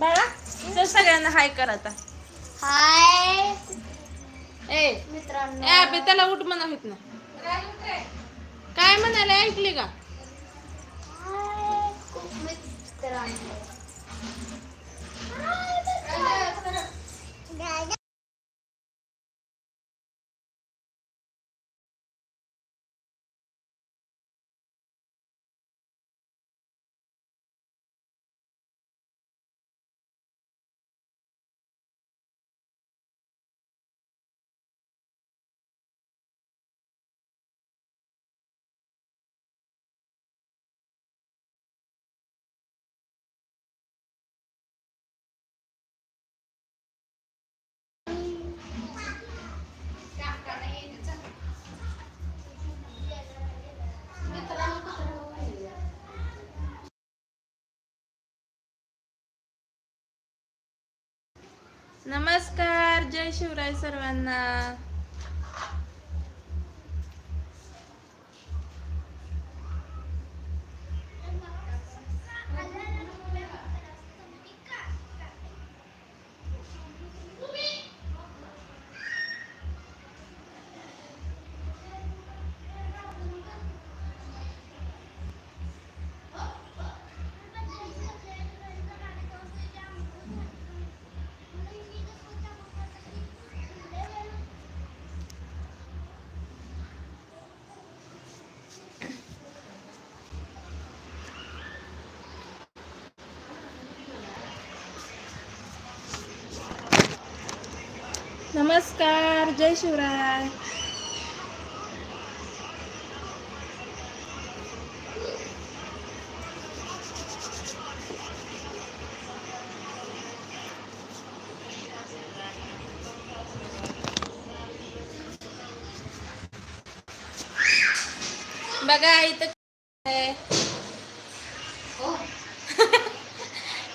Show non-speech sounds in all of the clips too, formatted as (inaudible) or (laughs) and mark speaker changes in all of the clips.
Speaker 1: बाळा चल सगळ्यांना हाय कर आता.
Speaker 2: हाय.
Speaker 1: ए
Speaker 2: मित्रांनो.
Speaker 1: ए अबे त्याला उठ म्हणा होत ना काय म्हणाले ऐकली का?
Speaker 2: हाय मित्रांनो.
Speaker 1: नमस्कार जय शिवराय सर्वांना. नमस्कार जय शिवराय. बघा इथं (laughs)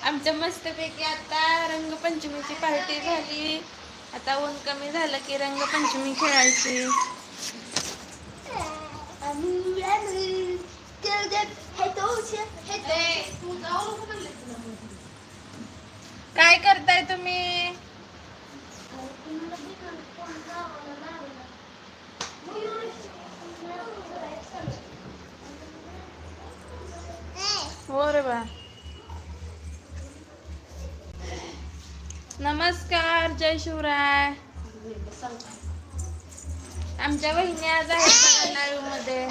Speaker 1: आमच्या मस्तपैकी आता रंगपंचमीची पार्टी झाली. आता ऊन कमी झालं की रंगपंचमी खेळायची. काय करताय तुम्ही? हो रे बा. नमस्कार जय शिवराय. आमच्या वहिनी आज आहेत लाईव्हमध्ये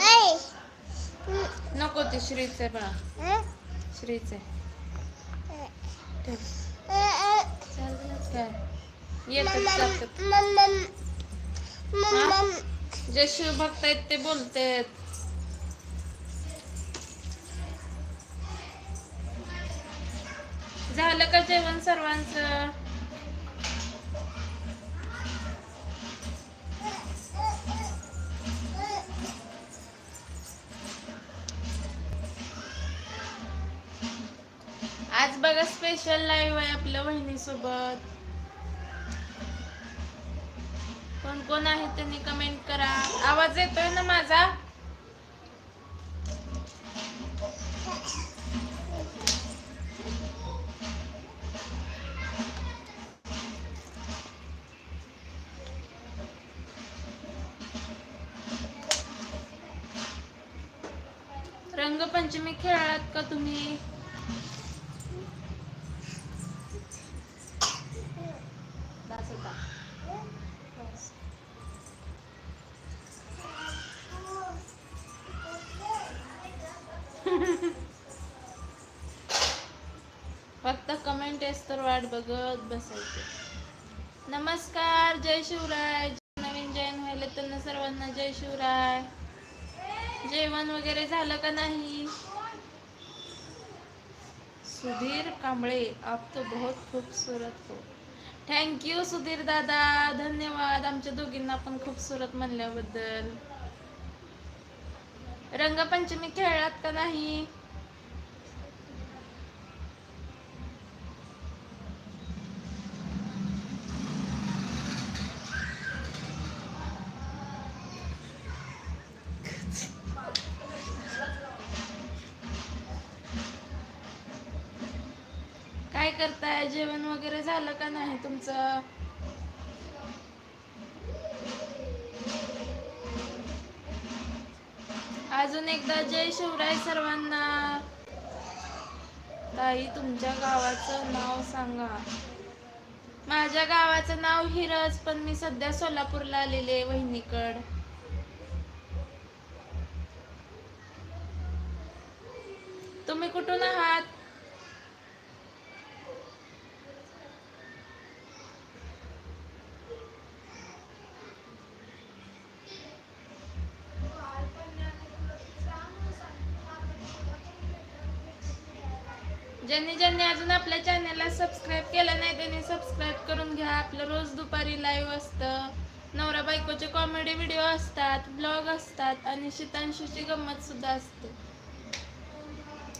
Speaker 1: नको ते श्रीचे बघा श्रीचे. ठेव. काय येतात जातात. जे शिवभक्त आहेत ते बोलतेत. झालं का जेवण सर्वांचं? आज बघा स्पेशल लाईव्ह आहे आपल्या बहिणीसोबत कोण कोण आहे त्यांनी कमेंट करा. आवाज येतोय ना माझा? फक्त तर वाट बघत बसायचे. नमस्कार जय शिवराय. नवीन जैन व्हायला त्यांना सर्वांना जय शिवराय. जेवण वगैरे झालं का नाही? सुधीर कांबळे आप तो बहुत खूबसूरत हो. थँक यू सुधीर दादा. धन्यवाद. आमच्या दोघींना पण खूबसूरत म्हणल्याबद्दल. रंगपंचमी खेळलात का नाही? करताय? जेवण वगैरे झालं का नाही तुमचं? अजून एकदा जय शिवराय सर्वांना. ताई तुमच्या गावाचं नाव सांगा. माझ्या गावाचं नाव हिरज पण मी सध्या सोलापूरला आलेले वहिनीकड. ज्यांनी ज्यांनी अजून आपल्या चॅनलला सबस्क्राईब केलं नाही त्यांनी सबस्क्राईब करून घ्या. आपलं रोज दुपारी लाईव्ह असतं. नवरा बायकोचे कॉमेडी व्हिडिओ असतात ब्लॉग असतात आणि शीतांशूची गंमत सुद्धा असते.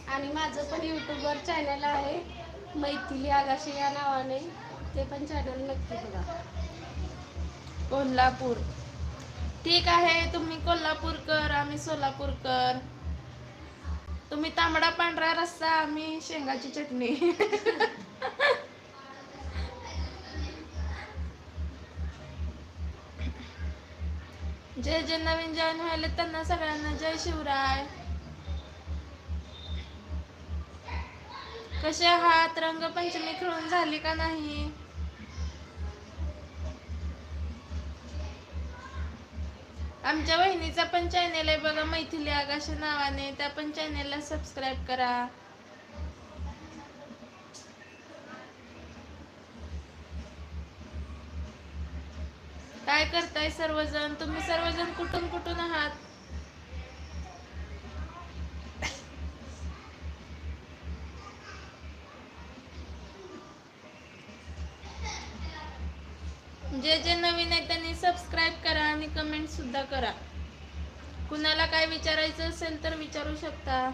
Speaker 3: आणि माझं पण यूट्यूबवर चॅनल आहे मैथिली आगाशी या नावाने. ते पण चॅनल नक्की बघा.
Speaker 1: कोल्हापूर. ठीक आहे तुम्ही कोल्हापूरकर आम्ही सोलापूरकर. तुम्ही तांबडा पांढरा रस्सा आम्ही शेंगाची चटणी. जे जे नवीन जॉईन व्हायले त्यांना सगळ्यांना. जय शिवराय. कसे आहात? रंगपंचमी खेळून झाली का नाही? आमच्या वहिनीचा पण चॅनेल आहे बघा मैथिली आगाशा नावाने. त्या पण चॅनेलला सबस्क्राईब करा. काय करताय सर्वजण? तुम्ही सर्वजण कुठून कुठून आहात? जे जे नवीन आहे त्यांनी सबस्क्राईब करा आणि कमेंट सुद्धा करा. कुणाला काय विचारायचं असेल तर विचारू शकता.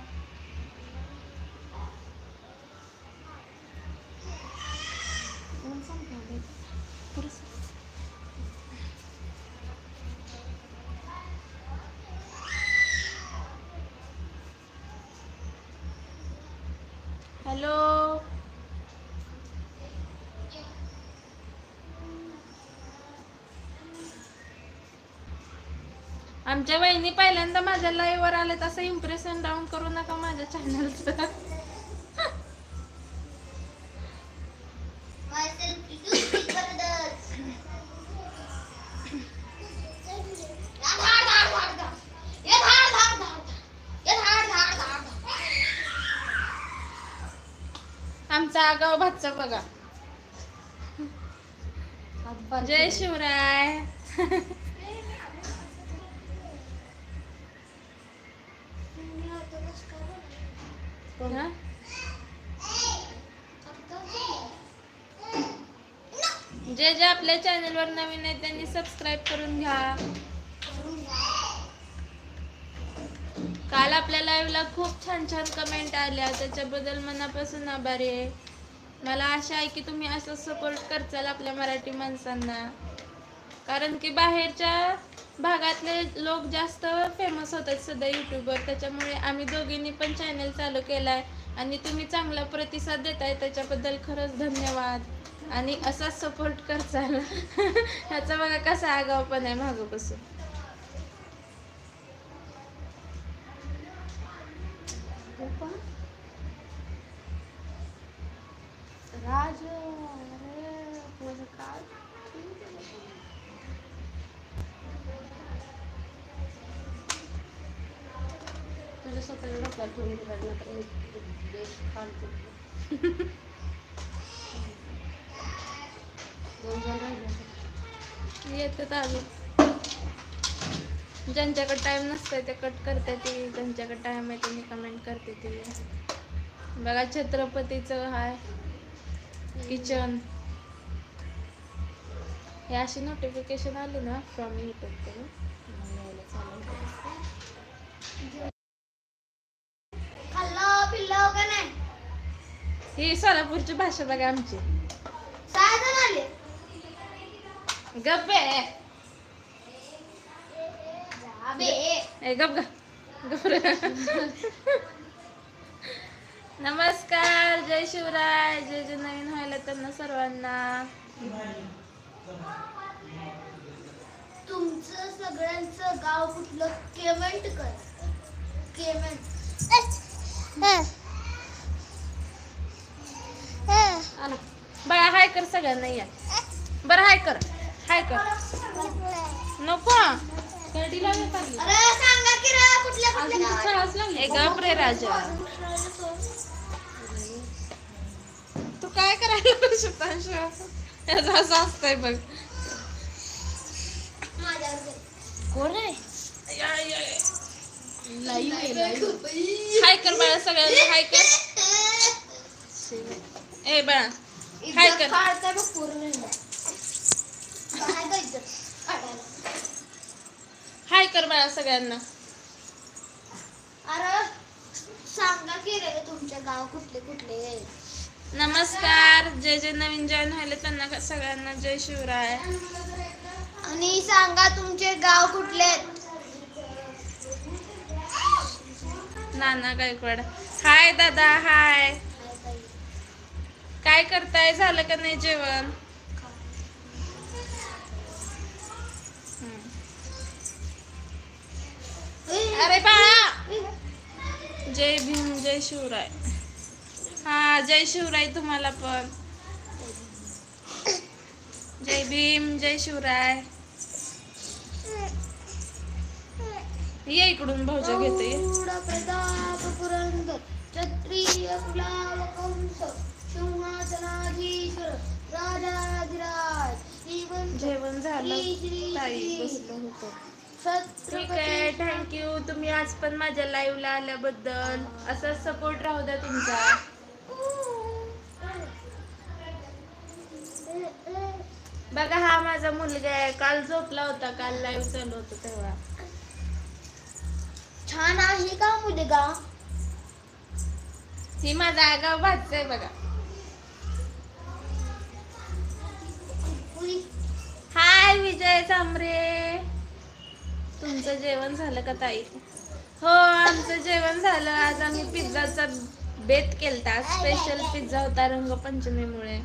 Speaker 1: आमच्या वहिनी पहिल्यांदा माझ्या लाईव्ह वर आले तसं इम्प्रेशन डाऊन करू नका माझ्या चॅनलचं. आमचा आगाव भातचा बघा. जय शिवराय (laughs) हा? जे जे आपल्या चॅनलवर नवीन आहेत त्यांनी सबस्क्राईब करून घ्या. काल आपल्या लाईव्हला खूप छान छान कमेंट आल्या. त्याच्याबद्दल मनापासून आभारी आहे. मला आशा आहे की तुम्ही असं सपोर्ट करचाल आपल्या मराठी माणसांना. कारण की बाहेरच्या भागातले लोक जास्त फेमस होतात सध्या यूट्यूबवर त्याच्यामुळे आम्ही दोघींनी पण चॅनल चालू केला आहे आणि तुम्ही चांगला प्रतिसाद देताय त्याच्याबद्दल खरंच धन्यवाद. आणि असाच सपोर्ट करचाल ह्याचा बघा कसा आगाव पण आहे मागं बसून
Speaker 3: राज तुझ्या स्वतःच्या डोक्यात ठेवून दिला नंतर मी (laughs) देश काढतो (laughs)
Speaker 1: येतात अजून ज्यांच्याकडे टाइम नसतंय ते कट करते ती. ज्यांच्याकडे टाइम आहे त्यांनी कमेंट करते ती. बघा छत्रपतीचं हाय किचन हे अशी नोटिफिकेशन आली ना फ्रॉम युट्यूब ही सोलापूरची भाषा बघा आमची. गप्पे गप. नमस्कार जय शिवराय जे जे नवीन व्हायला त्यांना सर्वांना.
Speaker 2: तुमचं सगळ्यांचं गाव कुठलं? केमेंट कर. केमेंट.
Speaker 1: बाळा हाय कर सगळ्यांना या. बरं हाय कर. हाय कर नको. गप रे राजा. तू काय करायला शुतांश याचं असं असतंय बघ. कोण आहे? हाय कर बाळा सगळ्यांना हाय कर. (laughs) ए बाळा. हाय कर. हाय कर बाळा सगळ्यांना.
Speaker 2: अरे सांगा की रे तुमचे गाव कुठले कुठले?
Speaker 1: नमस्कार. जे जे नवीन जॉईन व्हायले त्यांना सगळ्यांना जय शिवराय.
Speaker 2: आणि सांगा तुमचे गाव कुठले?
Speaker 1: नाना गायकवाड. हाय दादा हाय. काय करताय? झालं का नाही जेवण? अरे बाळा जय भीम जय शिवराय. हा जय शिवराय तुम्हाला पण. जय भीम जय शिवराय. ये इकडून भाऊजा घेते.
Speaker 2: प्रताप पुरंदर क्षत्रिय कुलाल कंस सिंहासनाधीश्वर राजाधिराज
Speaker 1: जेवण झालं. ताई बसलो होतो. ठीक आहे थँक्यू तुम्ही आज पण माझ्या लाईव्हला आल्याबद्दल असा सपोर्ट राहू द्या तुमचा. बघा हा माझा मुलगा आहे. काल झोपला होता काल लाईव्ह चालू होतं तेव्हा.
Speaker 2: छान आहे का मुलगा?
Speaker 1: ही माझा आगाव भाचा आहे बघा. हाय विजय सांबरे तुमचं जेवण झालं का ताई? हो आमचं जेवण झालं. आज आम्ही पिझ्झाचा बेत केलता. स्पेशल पिझ्झा होता रंगपंचमीमुळे.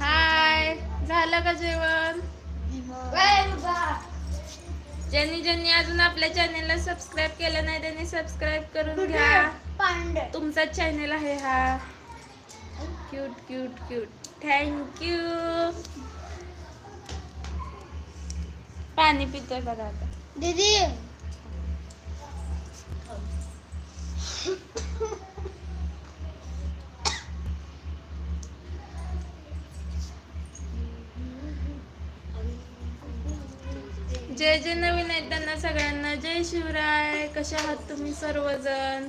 Speaker 1: हाय झालं का जेवण. ज्यांनी ज्यांनी अजून आपल्या चॅनेलला सबस्क्राईब केलं नाही त्यांनी सबस्क्राईब करून घ्या. तुमचा चॅनेल आहे हा. क्यूट क्यूट क्यूट थँक्यू पाणी पितोय बघा आता.
Speaker 2: दीदी.
Speaker 1: जे जे नवीन आहेत त्यांना सगळ्यांना. जय शिवराय. कशा आहात तुम्ही सर्वजण?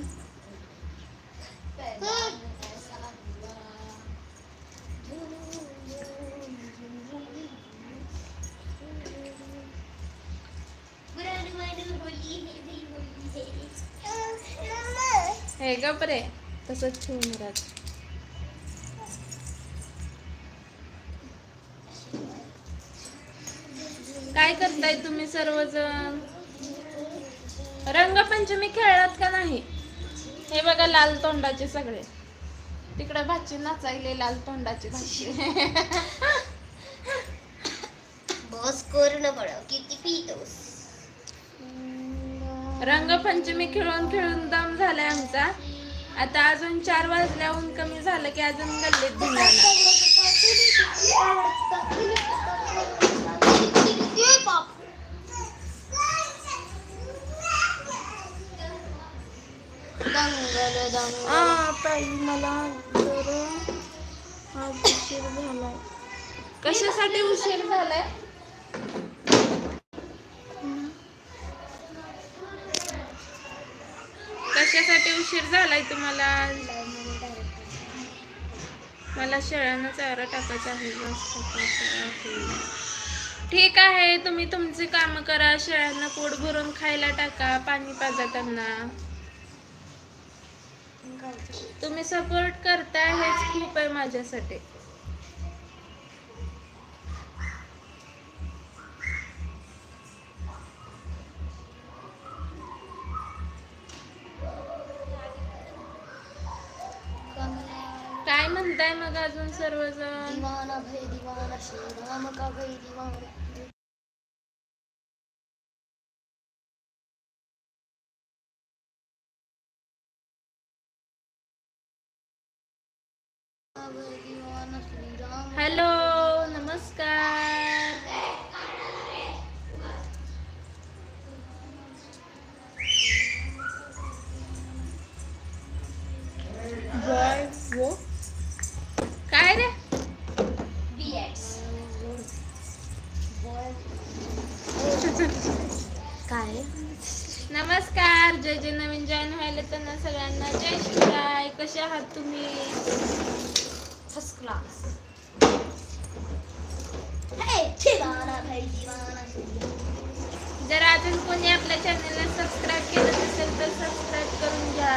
Speaker 1: हे गप रे तसंच ठेवून राहत. काय करताय तुम्ही सर्वजण? रंगपंचमी खेळलात का नाही? हे बघा लाल तोंडाचे सगळे. तिकडे भाची नाचायले लाल तोंडाचे भाची.
Speaker 2: बस कर ना किती पितोस?
Speaker 1: रंगपंचमी खेळून खेळून दम झालाय आमचा. आता अजून चार वाजल्याहून कमी झालं की अजून गल्लीत धिंगाणा ताई मला जरा उशीर झालाय. कशासाठी उशीर झालाय कशासाठी उशीर झालाय तुम्हाला? मला शेळ्यांना चारा टाकायचा आहे बस टाकायचा ठीक आहे तुम्ही तुमची कामं करा. शेळ्यांना पोट भरून खायला टाका पाणी पाजा त्यांना. तुम्ही सपोर्ट करताय हेच खूप आहे माझ्यासाठी. सर्वजण.
Speaker 2: दिवाना भय दिवाना श्रीराम का भय दिवाना
Speaker 1: कसे आहात तुम्ही
Speaker 2: फर्स्ट क्लास हे दिवाना भय दिवाना श्रीराम
Speaker 1: जर अजून कोणी आपल्या चॅनलला सबस्क्राईब केलं नसेल तर सबस्क्राईब करून घ्या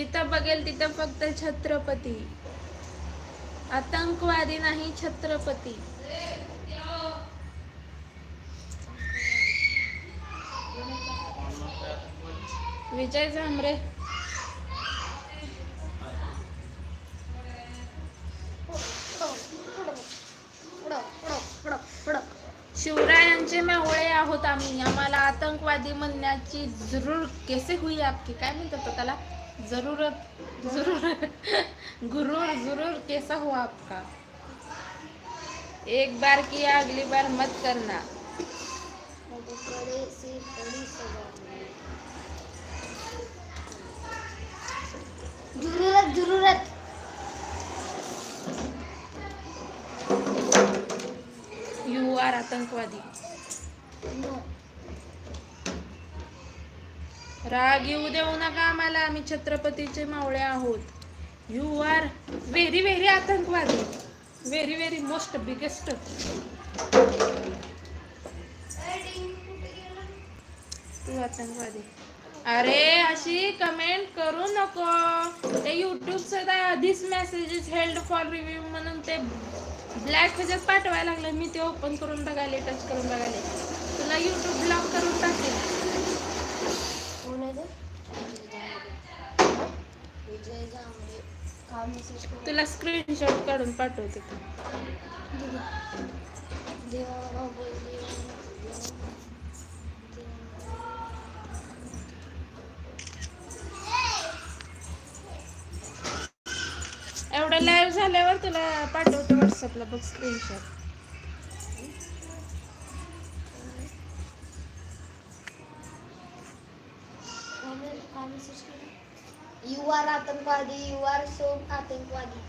Speaker 1: जिथं बघेल तिथं फक्त छत्रपती. आतंकवादी नाही छत्रपती. विजय झांबरे. शिवरायांचे मावळे आहोत आम्ही. आम्हाला आतंकवादी म्हणण्याची जरूर कैसे हुई आपकी? काय म्हणतात त्याला? ज़रूरत ज़रूर गुरूर ज़रूर कैसा हुआ आपका? एक बार की अगली बार मत करना।
Speaker 2: ज़रूरत ज़रूरत।
Speaker 1: यू आर आतंकवादी।
Speaker 2: नो
Speaker 1: राग येऊ देऊ नका आम्हाला. आम्ही छत्रपतीचे मावळे आहोत. यू आर व्हेरी व्हेरी आतंकवादी. व्हेरी व्हेरी मोस्ट बिगेस्ट तू आतंकवादी. अरे अशी कमेंट करू नको. ते युट्यूबचं दिस आधीच मेसेजेस हेल्ड फॉर रिव्ह्यू म्हणून ते ब्लॅक ह्याच्यात पाठवायला लागलं. मी ते ओपन करून बघायले टच करून बघायले. तुला युट्यूब ब्लॉक करून टाकेल
Speaker 2: कोण आहे ते विजय जांभळे का मेसेज
Speaker 1: तुला स्क्रीनशॉट काढून पाठवते ते. एवढं लाईव्ह झाल्यावर तुला पाठवते व्हॉट्सअपला बघ स्क्रीनशॉट
Speaker 2: यू आर आतंकवादी यू आर सो आतंकवादी.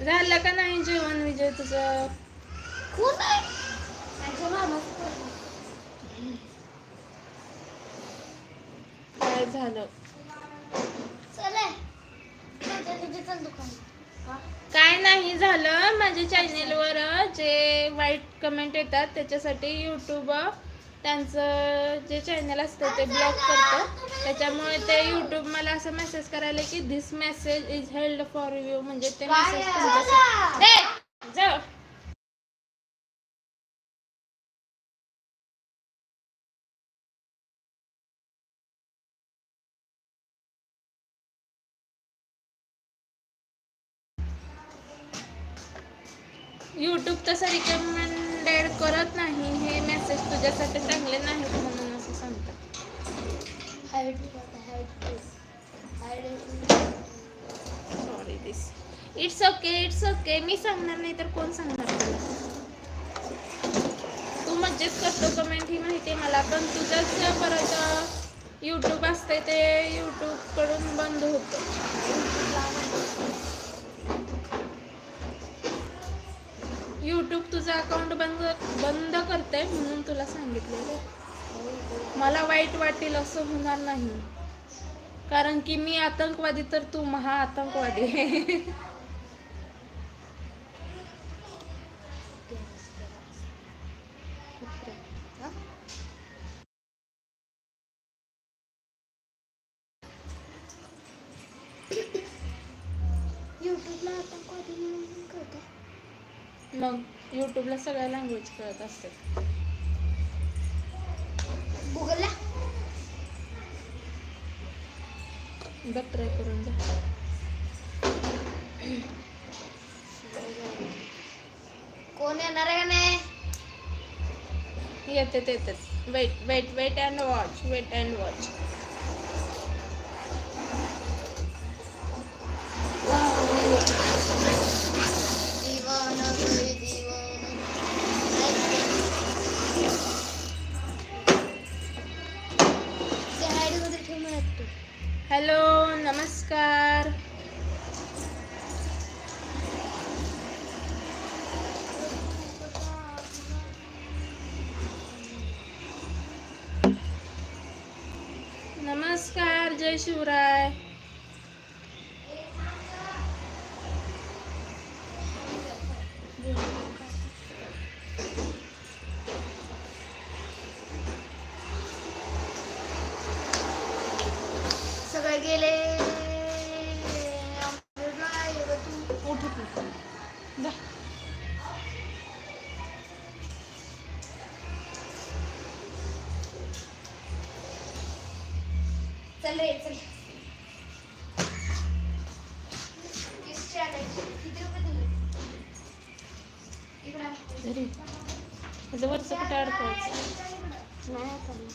Speaker 1: झालं का नाही जेवण विजय तुझं?
Speaker 2: कोण आहे. माझ्या मामाचं
Speaker 1: काय झालं? काय नाही झालं. माझ्या चॅनेलवर जे वाईट कमेंट येतात त्याच्यासाठी यूट्यूब त्यांचं जे चॅनल असतं ते ब्लॉक करतं. त्याच्यामुळे ते यूट्यूब मला असं मेसेज करायला की this message is held for you म्हणजे ते मेसेज तुमच्यासाठी. जाऊ ते मी सांगणार नाही तर कोण सांगणार? तू मज्जेच करतो कमेंट ही माहिती आहे मला. पण तुझंच परत यूट्यूब असते ते यूट्यूबकडून बंद होतं. यूट्यूब तुझं अकाउंट बंद बंद करते म्हणून तुला सांगितलेलं. मला वाईट वाटेल असं होणार नाही. कारण की मी आतंकवादी तर तू महा आतंकवादी. (laughs) लँग्वेज कळत असतात
Speaker 2: गुगलला
Speaker 1: बघ ट्राय करून जा
Speaker 2: कोण येणार आहे का नाही?
Speaker 1: येतात येतात. Wait wait wait and watch wait and watch hello नमस्कार. नमस्कार जय शिवराय. घरी. त्याचं वरचं कुठे
Speaker 3: आता नाही.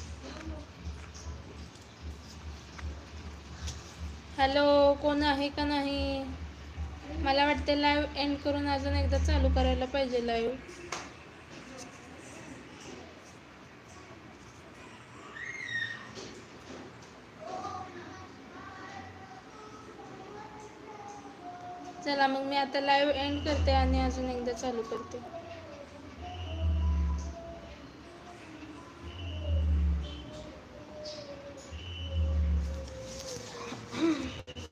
Speaker 1: हॅलो कोण आहे का नाही? मला वाटते लाईव्ह एंड करून अजून एकदा चालू करायला पाहिजे लाईव्ह चला मग मी आता लाईव्ह एंड करते आणि अजून एकदा चालू करते.